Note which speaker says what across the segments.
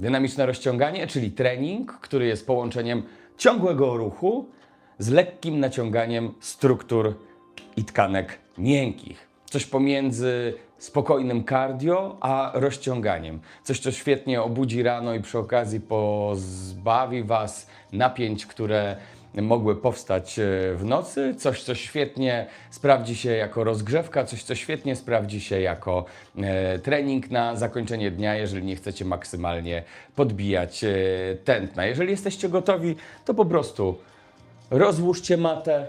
Speaker 1: Dynamiczne rozciąganie, czyli trening, który jest połączeniem ciągłego ruchu z lekkim naciąganiem struktur i tkanek miękkich. Coś pomiędzy spokojnym cardio a rozciąganiem. Coś, co świetnie obudzi rano i przy okazji pozbawi Was napięć, które mogły powstać e, w nocy. Coś, co świetnie sprawdzi się jako rozgrzewka, coś, co świetnie sprawdzi się jako e, trening na zakończenie dnia, jeżeli nie chcecie maksymalnie podbijać e, tętna. Jeżeli jesteście gotowi, to po prostu rozłóżcie matę,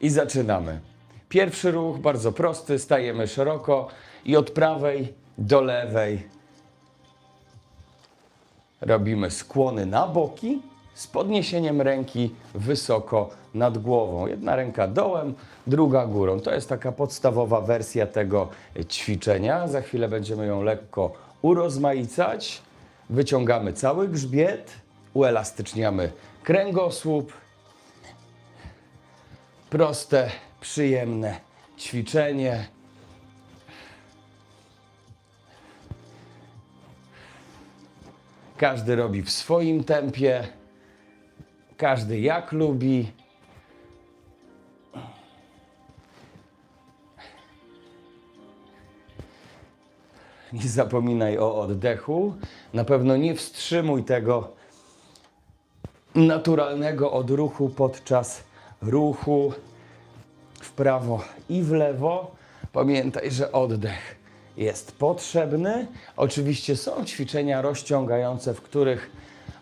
Speaker 1: i zaczynamy. Pierwszy ruch bardzo prosty, stajemy szeroko i od prawej do lewej robimy skłony na boki z podniesieniem ręki wysoko nad głową. Jedna ręka dołem, druga górą. To jest taka podstawowa wersja tego ćwiczenia. Za chwilę będziemy ją lekko urozmaicać. Wyciągamy cały grzbiet, uelastyczniamy kręgosłup, proste, przyjemne ćwiczenie. Każdy robi w swoim tempie, każdy jak lubi. Nie zapominaj o oddechu. Na pewno nie wstrzymuj tego naturalnego odruchu podczas ruchu w prawo i w lewo. Pamiętaj, że oddech jest potrzebny. Oczywiście są ćwiczenia rozciągające, w których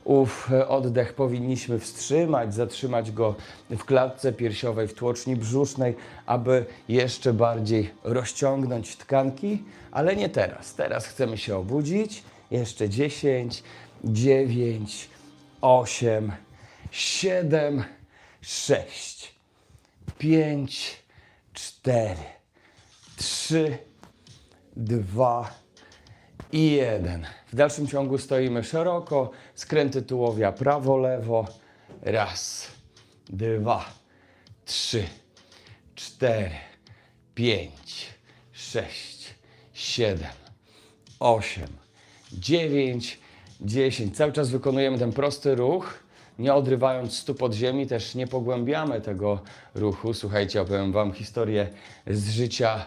Speaker 1: ów oddech powinniśmy wstrzymać, zatrzymać go w klatce piersiowej, w tłoczni brzusznej, aby jeszcze bardziej rozciągnąć tkanki, ale nie teraz. Teraz chcemy się obudzić. Jeszcze 10, 9, 8, 7, 6, 5, 4, 3, 2 i 1. W dalszym ciągu stoimy szeroko, skręty tułowia prawo, lewo. Raz, dwa, trzy, cztery, pięć, sześć, siedem, osiem, dziewięć, dziesięć. Cały czas wykonujemy ten prosty ruch, nie odrywając stóp od ziemi, też nie pogłębiamy tego ruchu. Słuchajcie, opowiem Wam historię z życia.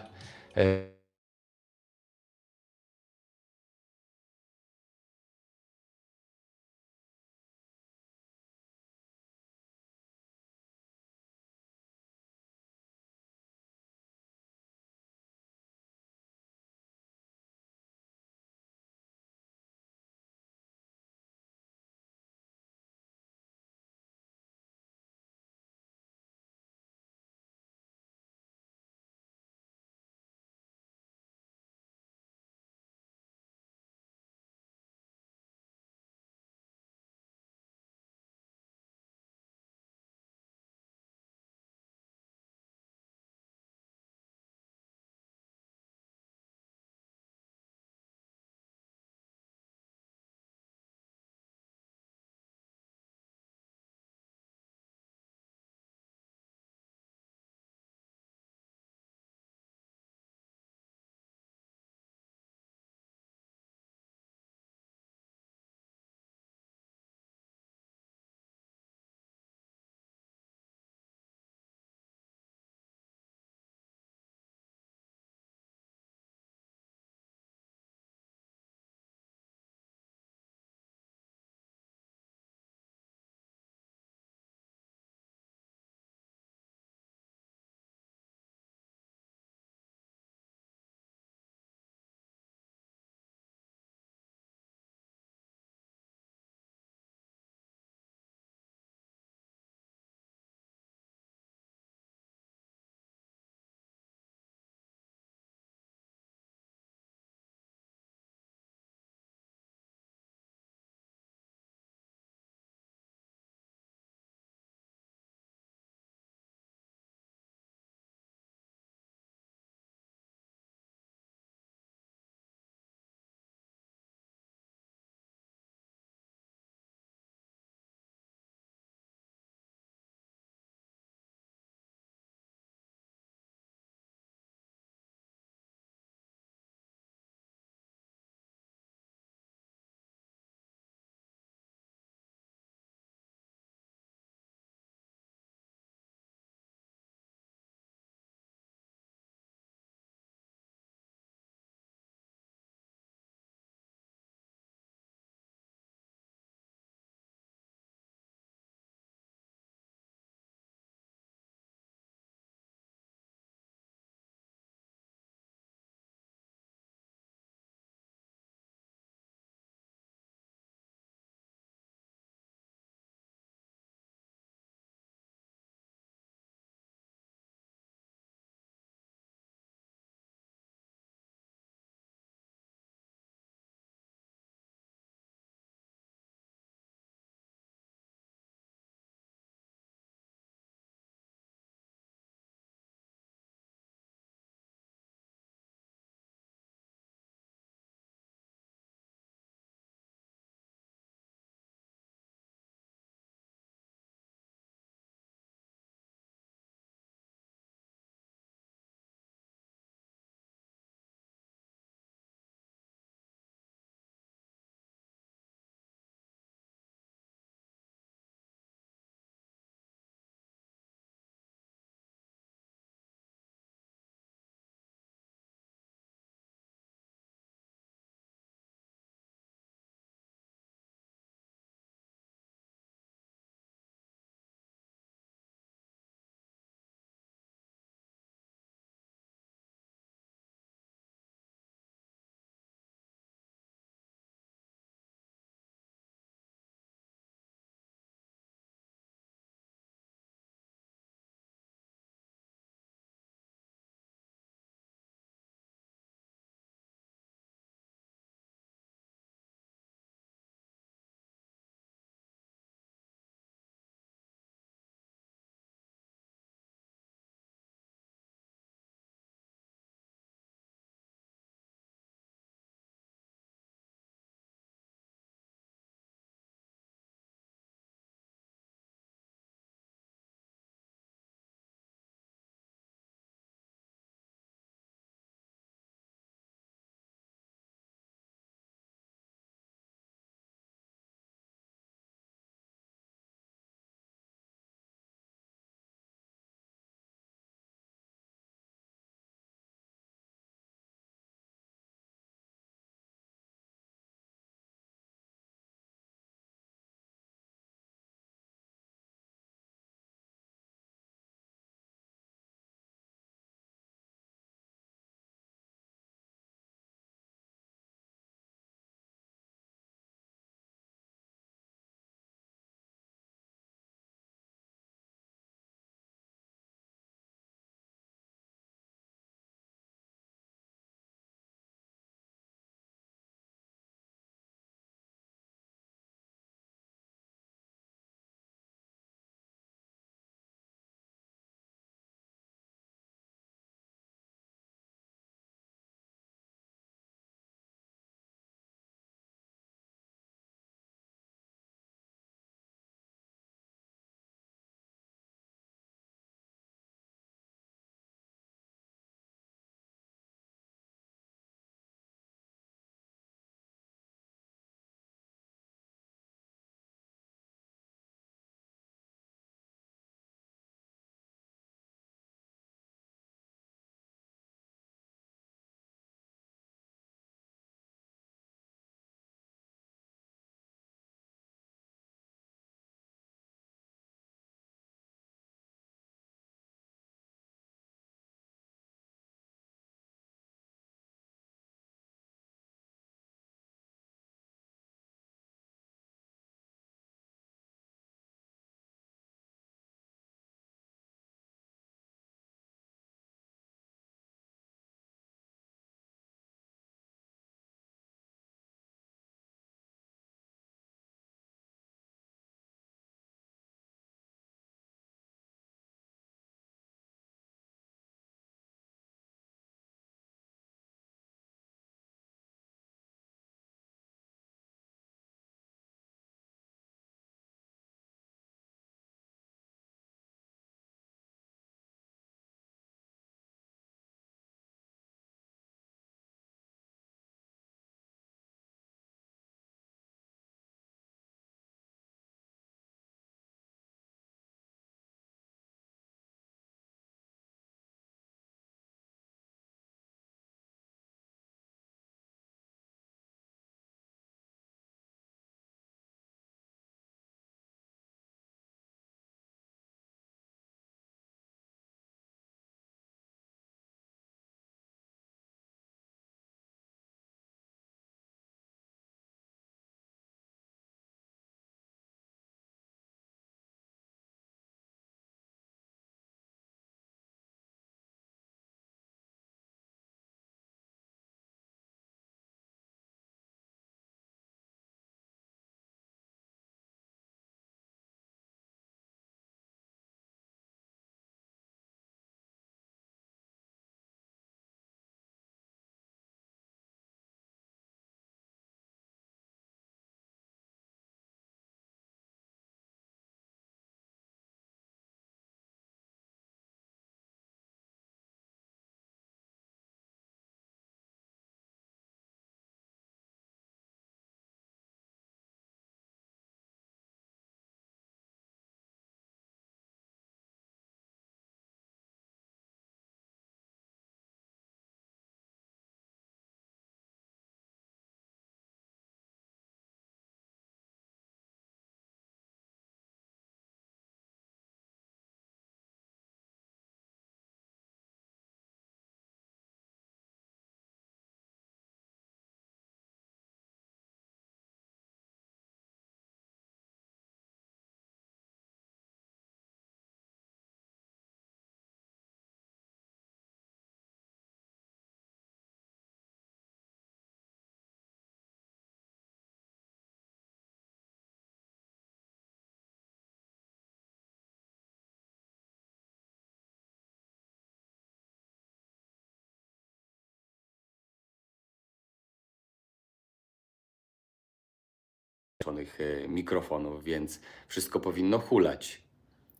Speaker 1: E, mikrofonów, więc wszystko powinno hulać.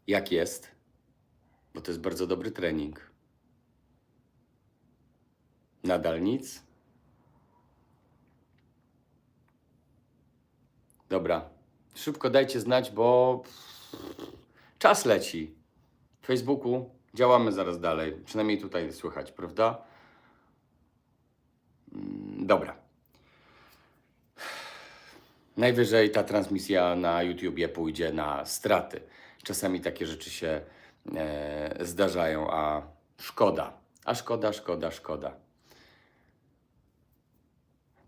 Speaker 1: Jak jest? Bo to jest bardzo dobry trening. Nadal nic? Dobra. Szybko dajcie znać, bo czas leci. W Facebooku działamy zaraz dalej. Przynajmniej tutaj słychać, prawda? Mm, Dobra. Najwyżej ta transmisja na YouTubie pójdzie na straty. Czasami takie rzeczy się e, zdarzają, a szkoda. A szkoda, szkoda, szkoda.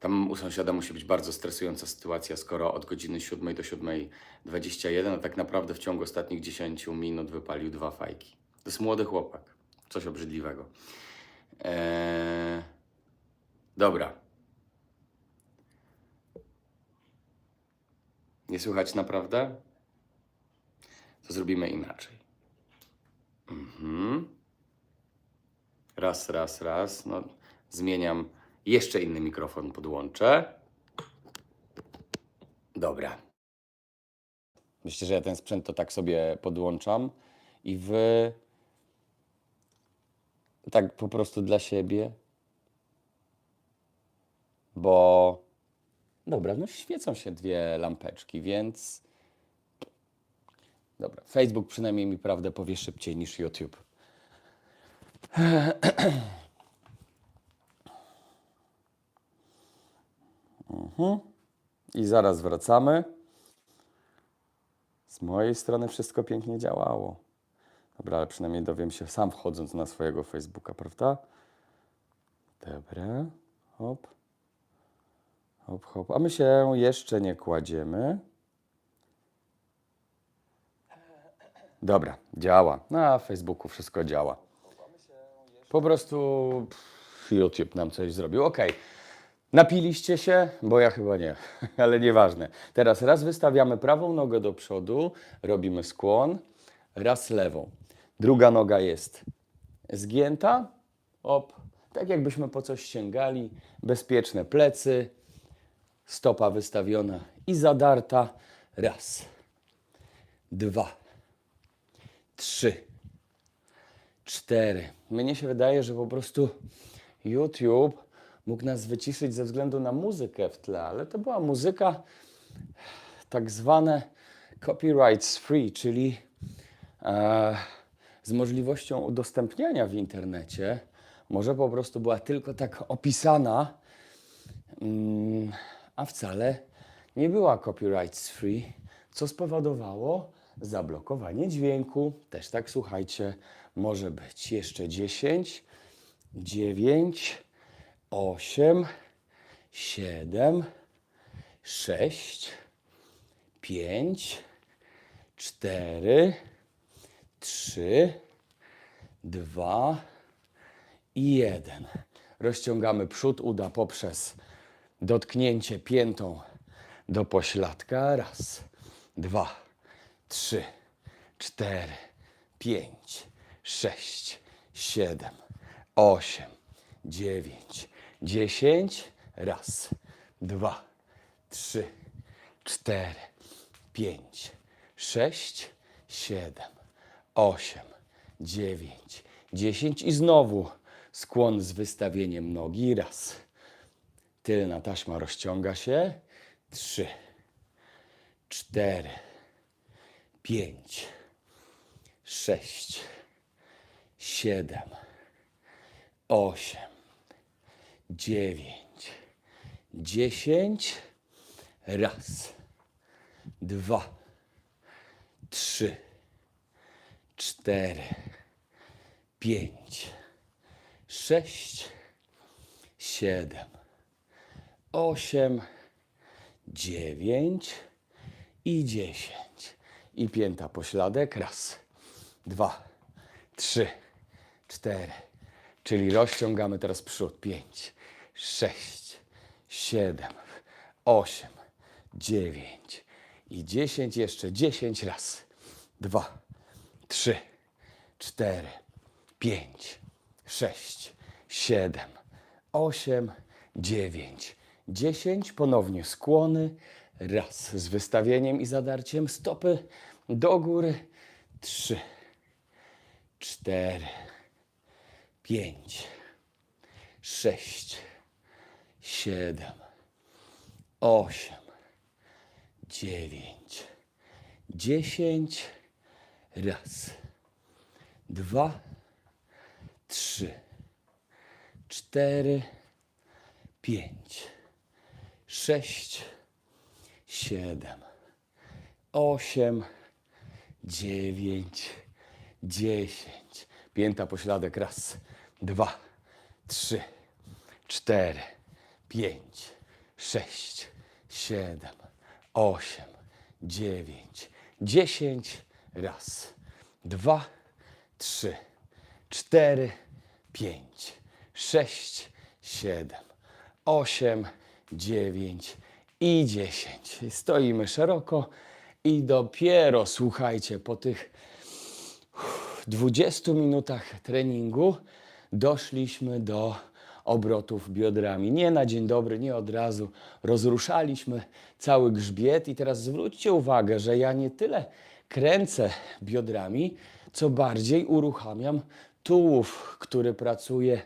Speaker 1: Tam u sąsiada musi być bardzo stresująca sytuacja, skoro od godziny 7 do 7.21, a tak naprawdę w ciągu ostatnich 10 minut wypalił dwa fajki. To jest młody chłopak. Coś obrzydliwego. Eee, dobra. Nie słychać naprawdę? To zrobimy inaczej. Mhm. Raz, raz, raz. No, zmieniam. Jeszcze inny mikrofon podłączę. Dobra. Myślę, że ja ten sprzęt to tak sobie podłączam i wy tak po prostu dla siebie. Bo dobra, no świecą się dwie lampeczki, więc dobra, Facebook przynajmniej mi prawdę powie szybciej niż YouTube. Mhm. I zaraz wracamy. Z mojej strony wszystko pięknie działało. Dobra, ale przynajmniej dowiem się sam wchodząc na swojego Facebooka, prawda? Dobra. Hop. Hop, hop. A my się jeszcze nie kładziemy. Dobra, działa. Na Facebooku wszystko działa. Po prostu pff, YouTube nam coś zrobił. Okej. Napiliście się? Bo ja chyba nie, ale nieważne. Teraz raz wystawiamy prawą nogę do przodu, robimy skłon, raz lewą. Druga noga jest zgięta, op, tak jakbyśmy po coś sięgali, bezpieczne plecy, stopa wystawiona i zadarta. Raz, dwa, trzy, cztery. Mnie się wydaje, że po prostu YouTube mógł nas wyciszyć ze względu na muzykę w tle, ale to była muzyka tak zwane copyrights free, czyli e, z możliwością udostępniania w internecie. Może po prostu była tylko tak opisana, mm, a wcale nie była copyrights free, co spowodowało zablokowanie dźwięku. Też tak słuchajcie, może być jeszcze 10, 9, 8, 7, 6, 5, 4, 3, 2 i 1. Rozciągamy przód uda poprzez dotknięcie piętą do pośladka. Raz, dwa, trzy, cztery, pięć, sześć, siedem, osiem, dziewięć, dziesięć. Raz, dwa, trzy, cztery, pięć, sześć, siedem, osiem, dziewięć, dziesięć i znowu skłon z wystawieniem nogi. Raz. Tylna taśma rozciąga się. Trzy, cztery, pięć, sześć, siedem, osiem, dziewięć, dziesięć. Raz, dwa, trzy, cztery, pięć, sześć, siedem, osiem, dziewięć i dziesięć. I pięta pośladek. Raz, dwa, trzy, cztery. Czyli rozciągamy teraz przód. Pięć, sześć, siedem, osiem, dziewięć i dziesięć. Jeszcze dziesięć. Raz, dwa, trzy, cztery, pięć, sześć, siedem, osiem, dziewięć, dziesięć. Ponownie skłony. Raz. Z wystawieniem i zadarciem stopy do góry. Trzy, cztery, pięć, sześć, siedem, osiem, dziewięć, dziesięć. Raz, dwa, trzy, cztery, pięć, sześć, siedem, osiem, dziewięć, dziesięć. Pięta pośladek. Raz, dwa, trzy, cztery, pięć, sześć, siedem, osiem, dziewięć, dziesięć. Raz, dwa, trzy, cztery, pięć, sześć, siedem, osiem, dziewięć i dziesięć. Stoimy szeroko i dopiero, słuchajcie, po tych 20 minutach treningu doszliśmy do obrotów biodrami. Nie na dzień dobry, nie od razu. Rozruszaliśmy cały grzbiet i teraz zwróćcie uwagę, że ja nie tyle kręcę biodrami, co bardziej uruchamiam tułów, który pracuje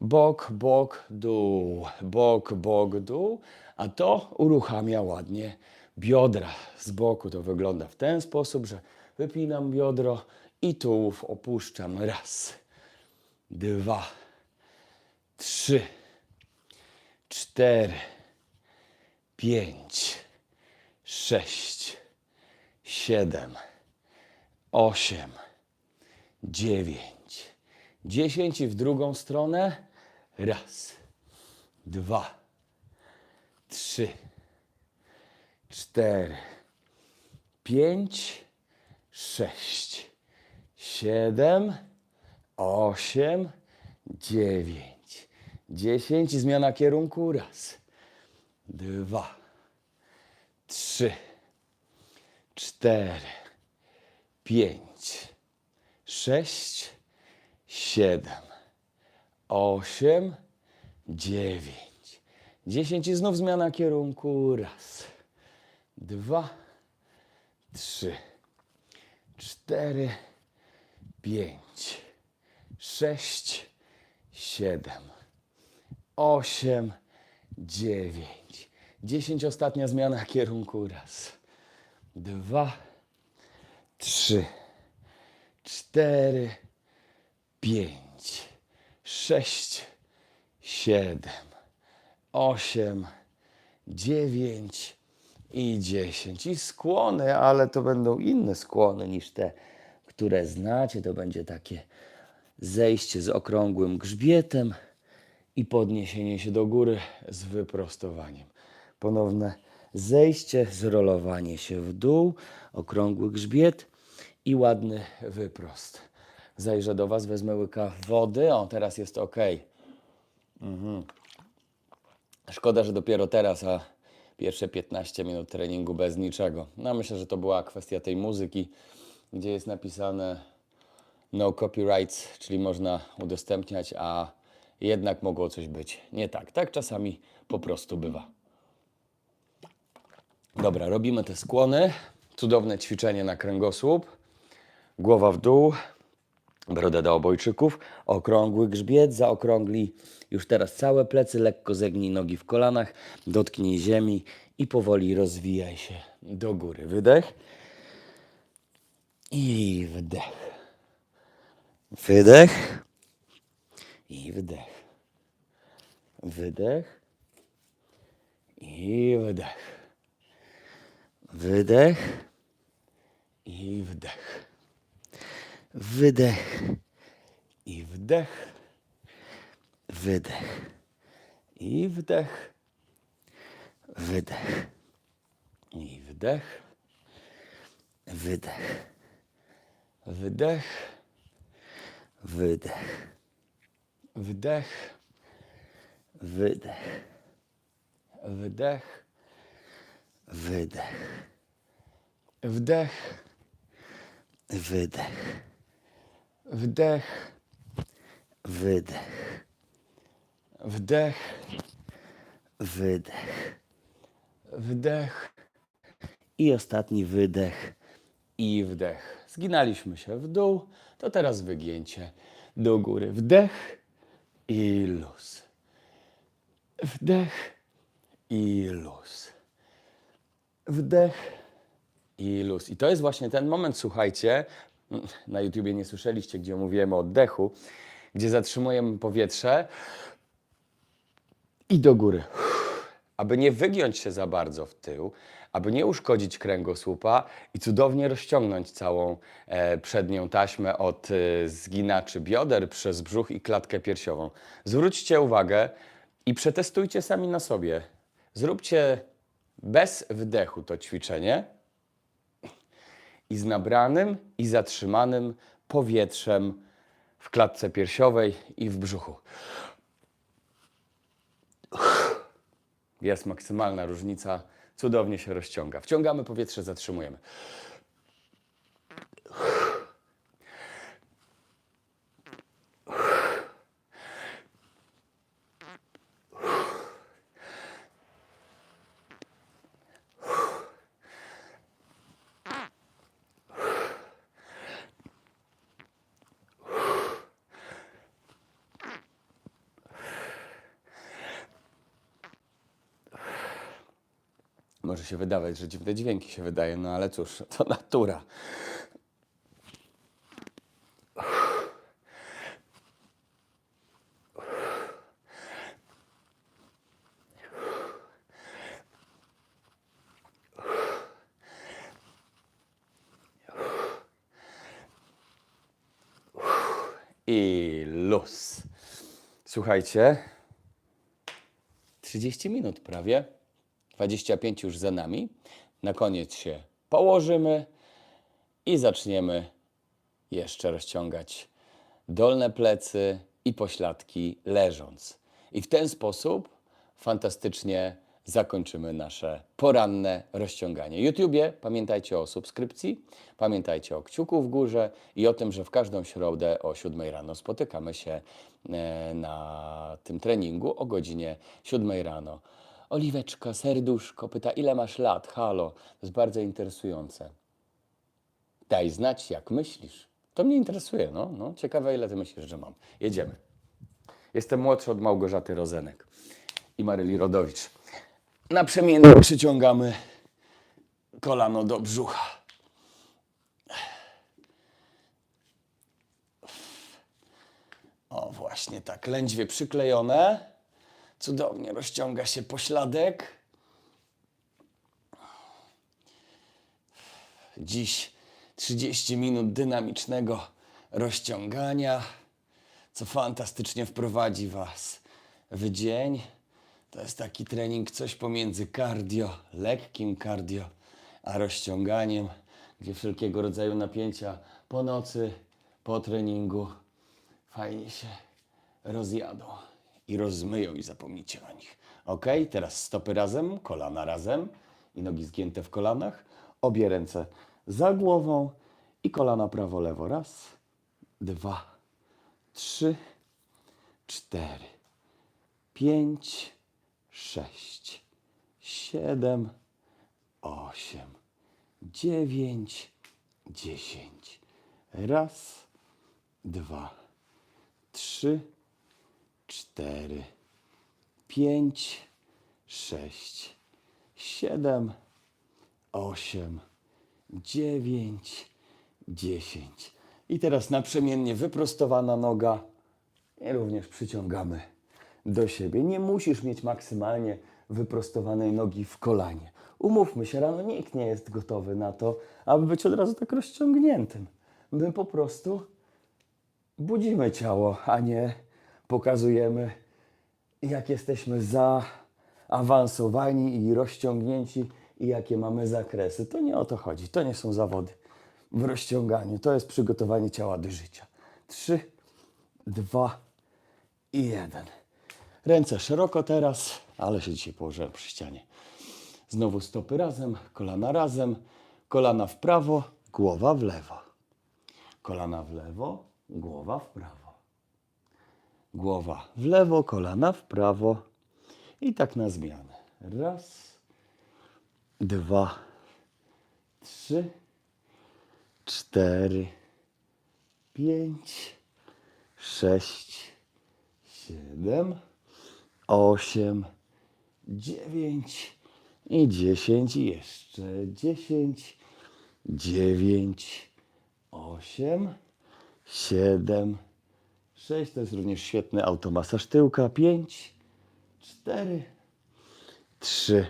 Speaker 1: bok, bok, dół, bok, bok, dół, a to uruchamia ładnie biodra. Z boku to wygląda w ten sposób, że wypinam biodro i tułów opuszczam. Raz, dwa, trzy, cztery, pięć, sześć, siedem, osiem, dziewięć, dziesięć i w drugą stronę. Raz, dwa, trzy, cztery, pięć, sześć, siedem, osiem, dziewięć, dziesięć i zmiana kierunku. Raz, dwa, trzy, cztery, pięć, sześć, siedem, osiem, dziewięć, dziesięć i znów zmiana kierunku. Raz, dwa, trzy, cztery, pięć, sześć, siedem, osiem, dziewięć, dziesięć. Ostatnia zmiana kierunku. Raz, dwa, trzy, cztery, pięć, sześć, siedem, osiem, dziewięć i dziesięć. I skłony, ale to będą inne skłony niż te, które znacie. To będzie takie zejście z okrągłym grzbietem i podniesienie się do góry z wyprostowaniem. Ponowne zejście, zrolowanie się w dół, okrągły grzbiet i ładny wyprost. Zajrzę do Was, wezmę łyka wody. O, teraz jest ok. Szkoda, że dopiero teraz, a pierwsze 15 minut treningu bez niczego. No myślę, że to była kwestia tej muzyki, gdzie jest napisane no copyrights, czyli można udostępniać, a jednak mogło coś być nie tak. Tak czasami po prostu bywa. Dobra, robimy te skłony. Cudowne ćwiczenie na kręgosłup. Głowa w dół, broda do obojczyków, okrągły grzbiet, zaokrągli już teraz całe plecy, lekko zegnij nogi w kolanach, dotknij ziemi i powoli rozwijaj się do góry. Wydech i wdech. Wydech i wdech. Wydech i wdech. Wydech i wdech. Wydech i wdech. Wydech i wdech. Wydech i wdech. Wydech. Wydech. Wydech. Wdech. Wydech. Wdech. Wydech. Wdech. Wydech. Wdech. Wydech. Wdech. Wydech. wdech i ostatni wydech i wdech. Zginaliśmy się w dół, to teraz wygięcie do góry. Wdech i luz. Wdech i luz. Wdech i luz. I to jest właśnie ten moment, słuchajcie, na YouTubie nie słyszeliście, gdzie mówiłem o oddechu, gdzie zatrzymujemy powietrze i do góry. Aby nie wygiąć się za bardzo w tył, aby nie uszkodzić kręgosłupa i cudownie rozciągnąć całą e, przednią taśmę od e, zginaczy bioder przez brzuch i klatkę piersiową. Zwróćcie uwagę i przetestujcie sami na sobie. Zróbcie bez wdechu to ćwiczenie i z nabranym i zatrzymanym powietrzem w klatce piersiowej i w brzuchu. Jest maksymalna różnica, cudownie się rozciąga. Wciągamy powietrze, zatrzymujemy. Może się wydawać, że dziwne dźwięki się wydaje, no ale cóż, to natura. I luz. Słuchajcie, 30 minut prawie. 25 już za nami. Na koniec się położymy i zaczniemy jeszcze rozciągać dolne plecy i pośladki leżąc. I w ten sposób fantastycznie zakończymy nasze poranne rozciąganie. YouTubie pamiętajcie o subskrypcji, pamiętajcie o kciuku w górze i o tym, że w każdą środę o 7 rano spotykamy się e, na tym treningu o godzinie 7 rano. Oliweczka, serduszko, pyta, ile masz lat? Halo, to jest bardzo interesujące. Daj znać, jak myślisz. To mnie interesuje, no. no. Ciekawe, ile ty myślisz, że mam. Jedziemy. Jestem młodszy od Małgorzaty Rozenek i Maryli Rodowicz. Naprzemiennie przyciągamy kolano do brzucha. O, właśnie tak, lędźwie przyklejone. Cudownie rozciąga się pośladek. Dziś 30 minut dynamicznego rozciągania, co fantastycznie wprowadzi Was w dzień. To jest taki trening, coś pomiędzy cardio, lekkim cardio, a rozciąganiem, gdzie wszelkiego rodzaju napięcia po nocy, po treningu fajnie się rozjadą i rozmyją i zapomnicie o nich. Ok, teraz stopy razem, kolana razem i nogi zgięte w kolanach. Obie ręce za głową i kolana prawo-lewo. Raz, dwa, trzy, cztery, pięć, sześć, siedem, osiem, dziewięć, dziesięć. Raz, dwa, trzy, cztery, pięć, sześć, siedem, osiem, dziewięć, dziesięć. I teraz naprzemiennie wyprostowana noga i również przyciągamy do siebie. Nie musisz mieć maksymalnie wyprostowanej nogi w kolanie. Umówmy się, rano nikt nie jest gotowy na to, aby być od razu tak rozciągniętym. My po prostu budzimy ciało, a nie pokazujemy, jak jesteśmy zaawansowani i rozciągnięci i jakie mamy zakresy. To nie o to chodzi. To nie są zawody w rozciąganiu. To jest przygotowanie ciała do życia. Trzy, dwa i jeden. Ręce szeroko teraz, ale się dzisiaj położyłem przy ścianie. Znowu stopy razem, kolana razem, kolana w prawo, głowa w lewo. Kolana w lewo, głowa w prawo. Głowa w lewo, kolana w prawo. I tak na zmianę. Raz, dwa, trzy, cztery, pięć, sześć, siedem, osiem, dziewięć i dziesięć i jeszcze dziesięć, dziewięć, osiem, siedem, sześć. To jest również świetny automasaż tyłka. Pięć, cztery, trzy,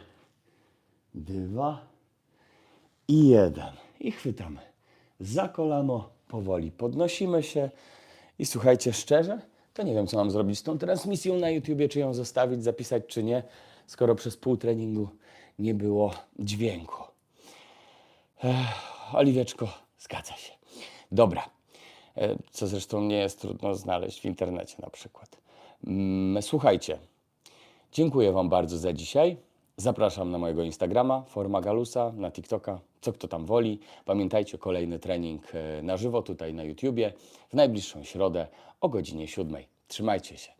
Speaker 1: dwa i jeden. I chwytamy za kolano, powoli podnosimy się. I słuchajcie, szczerze, to nie wiem, co mam zrobić z tą transmisją na YouTubie, czy ją zostawić, zapisać, czy nie, skoro przez pół treningu nie było dźwięku. Ech, Oliwieczko, zgadza się. Dobra. E, Co zresztą nie jest trudno znaleźć w internecie na przykład. Mm, Słuchajcie, dziękuję Wam bardzo za dzisiaj. Zapraszam na mojego Instagrama, Forma Galusa, na TikToka, co kto tam woli. Pamiętajcie, kolejny trening e, na żywo tutaj na YouTubie w najbliższą środę o godzinie 7. Trzymajcie się.